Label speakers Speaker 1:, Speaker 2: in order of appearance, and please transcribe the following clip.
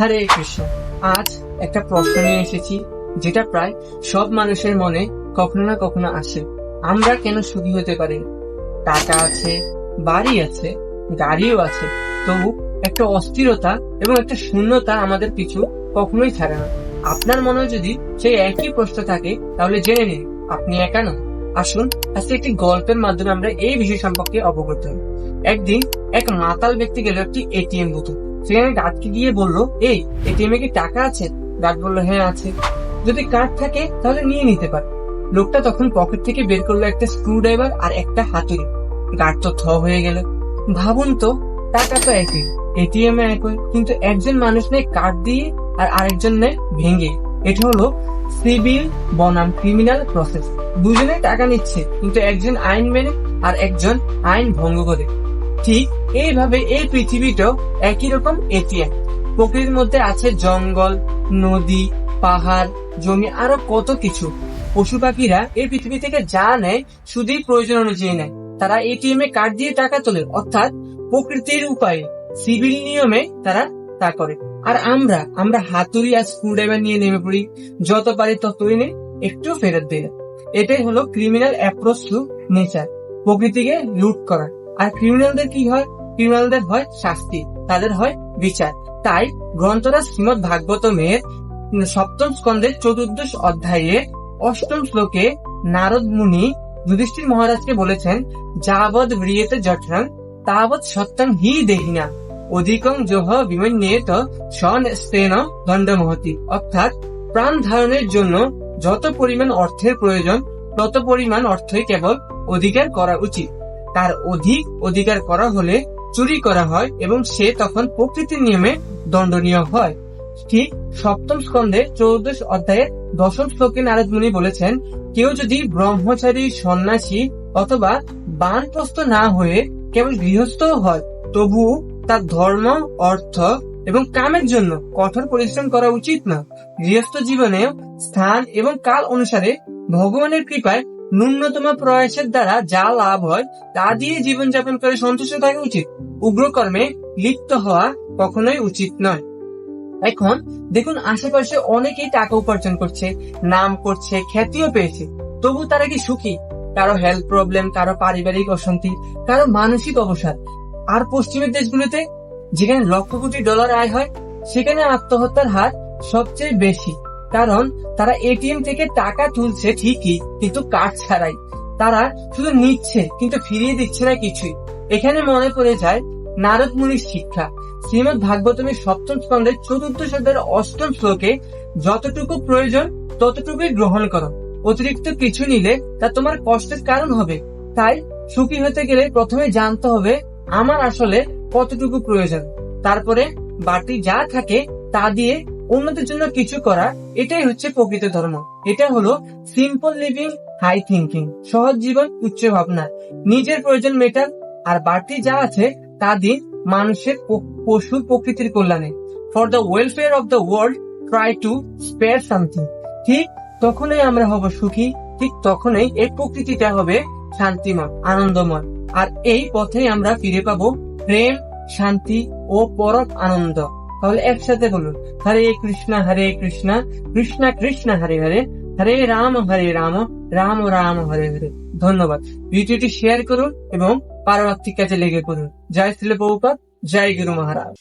Speaker 1: হরে কৃষ্ণ আজ একটা প্রশ্ন নিয়ে এসেছি যেটা প্রায় সব মানুষের মনে কখনো না কখনো আসে আমরা কেন সুখী হতে পারি টাকা আছে বাড়ি আছে গাড়িও আছে তবু একটা অস্থিরতা এবং একটা শূন্যতা আমাদের পিছু কখনোই ছাড়ে না আপনার মনে যদি সেই একই প্রশ্ন থাকে তাহলে জেনে নিন আপনি একা নন আসুন আজকে একটি গল্পের মাধ্যমে আমরা এই বিষয় সম্পর্কে অবগত হই একদিন এক মাতাল ব্যক্তি গেল একটি এটিএম বুথে সেখানে গার্ডকে গিয়ে বললো এই এটিএমে কি টাকা আছে গার্ড হ্যাঁ আছে যদি কার্ড থাকে তাহলে নিয়ে নিতে লোকটা তখন পকেট থেকে বের করলো একটা স্ক্রু ড্রাইভার আর একটা হাতুড়ি গার্ড তো থ হয়ে গেল ভাবুন তো টাকা তো একই এটিএম এ একই কিন্তু একজন মানুষ নেয় কার্ড দিয়ে আর আরেকজন নেয় ভেঙে এটা হলো সিভিল বনাম ক্রিমিনাল প্রসেস দুজনে টাকা নিচ্ছে কিন্তু একজন আইন মেনে আর একজন আইন ভঙ্গ করে ঠিক এইভাবে এই পৃথিবীটাও একই রকম এটি প্রকৃতির মধ্যে আছে জঙ্গল নদী পাহাড় জমি আরো কত কিছু পশু পাখিরা এই পৃথিবী থেকে যা নেয় শুধুই প্রয়োজন অনুযায়ী নেয় তারা এটিএম এ কার্ড দিয়ে টাকা তোলে অর্থাৎ প্রকৃতির উপায়ে সিভিল নিয়মে তারা তা করে আর আমরা আমরা হাতুড়ি আর ড্রাইভার নিয়ে নেমে পড়ি যত পারি তত এনে একটু ফেরত দিই এটাই হলো ক্রিমিনাল অ্যাপ্রোচ টু নেচার প্রকৃতিকে লুট করা আর ক্রিমিনালদের কি হয় ক্রিমিনালদের হয় শাস্তি তাদের হয় বিচার তাই গ্রন্থরাজ শ্রীমদ মেয়ের সপ্তম স্কন্ধের চতুর্দশ অধ্যায়ে অষ্টম শ্লোকে নারদ মুনি যুধিষ্ঠির মহারাজকে বলেছেন যাবৎ ব্রিয়েতে জঠরং তাবৎ সত্যং হি দেহিনা অধিকং জহ বিমন্যেত সন স্তেন দণ্ডমহতি অর্থাৎ প্রাণ ধারণের জন্য যত পরিমাণ অর্থের প্রয়োজন তত পরিমাণ অর্থই কেবল অধিকার করা উচিত তার অধিক অধিকার করা হলে চুরি করা হয় এবং সে তখন প্রকৃতির নিয়মে দণ্ডনীয় হয় ঠিক সপ্তম স্কন্ধে চৌদ্দশ অধ্যায়ে দশম শ্লোকে নারদ মুনি বলেছেন কেউ যদি ব্রহ্মচারী সন্ন্যাসী অথবা বানপ্রস্ত না হয়ে কেবল গৃহস্থ হয় তবু তার ধর্ম অর্থ এবং কামের জন্য কঠোর পরিশ্রম করা উচিত না গৃহস্থ জীবনে স্থান এবং কাল অনুসারে ভগবানের কৃপায় ন্যূনতম প্রয়াসের দ্বারা যা লাভ হয় তা দিয়ে জীবনযাপন করে সন্তুষ্ট থাকা উচিত উগ্র কর্মে লিপ্ত হওয়া কখনোই উচিত নয় এখন দেখুন আশেপাশে অনেকেই টাকা উপার্জন করছে নাম করছে খ্যাতিও পেয়েছে তবু তারা কি সুখী কারো হেলথ প্রবলেম কারো পারিবারিক অশান্তি কারো মানসিক অবসাদ আর পশ্চিমের দেশগুলোতে যেখানে লক্ষ কোটি ডলার আয় হয় সেখানে আত্মহত্যার হার সবচেয়ে বেশি কারণ তারা এটিএম থেকে টাকা তুলছে ঠিকই কিন্তু কার্ড ছাড়াই তারা শুধু নিচ্ছে কিন্তু ফিরিয়ে দিচ্ছে না কিছুই এখানে মনে পড়ে যায় নারদ মুনির শিক্ষা শ্রীমদ ভাগবতমের সপ্তম স্কন্ধের চতুর্থ সন্ধ্যার অষ্টম শ্লোকে যতটুকু প্রয়োজন ততটুকুই গ্রহণ করো অতিরিক্ত কিছু নিলে তা তোমার কষ্টের কারণ হবে তাই সুখী হতে গেলে প্রথমে জানতে হবে আমার আসলে কতটুকু প্রয়োজন তারপরে বাড়তি যা থাকে তা দিয়ে অন্যদের জন্য কিছু করা এটাই হচ্ছে প্রকৃত ধর্ম এটা হলো সিম্পল লিভিং হাই থিঙ্কিং সহজ জীবন উচ্চ ভাবনা নিজের প্রয়োজন মেটাল আর বাড়তি যা আছে তা দিন মানুষের পশু প্রকৃতির কল্যাণে for the welfare of the world try to spare something ঠিক তখনই আমরা হব সুখী ঠিক তখনই এই প্রকৃতিটা হবে শান্তিময় আনন্দময় আর এই পথে আমরা ফিরে পাবো প্রেম শান্তি ও পরম আনন্দ তাহলে একসাথে বলুন হরে কৃষ্ণ হরে কৃষ্ণ কৃষ্ণ কৃষ্ণ হরে হরে হরে রাম হরে রাম রাম রাম হরে হরে ধন্যবাদ ভিডিওটি শেয়ার করুন এবং পারমার্থিক কাজে লেগে পড়ুন জয় শ্রীল বহুপাত জয় গুরু মহারাজ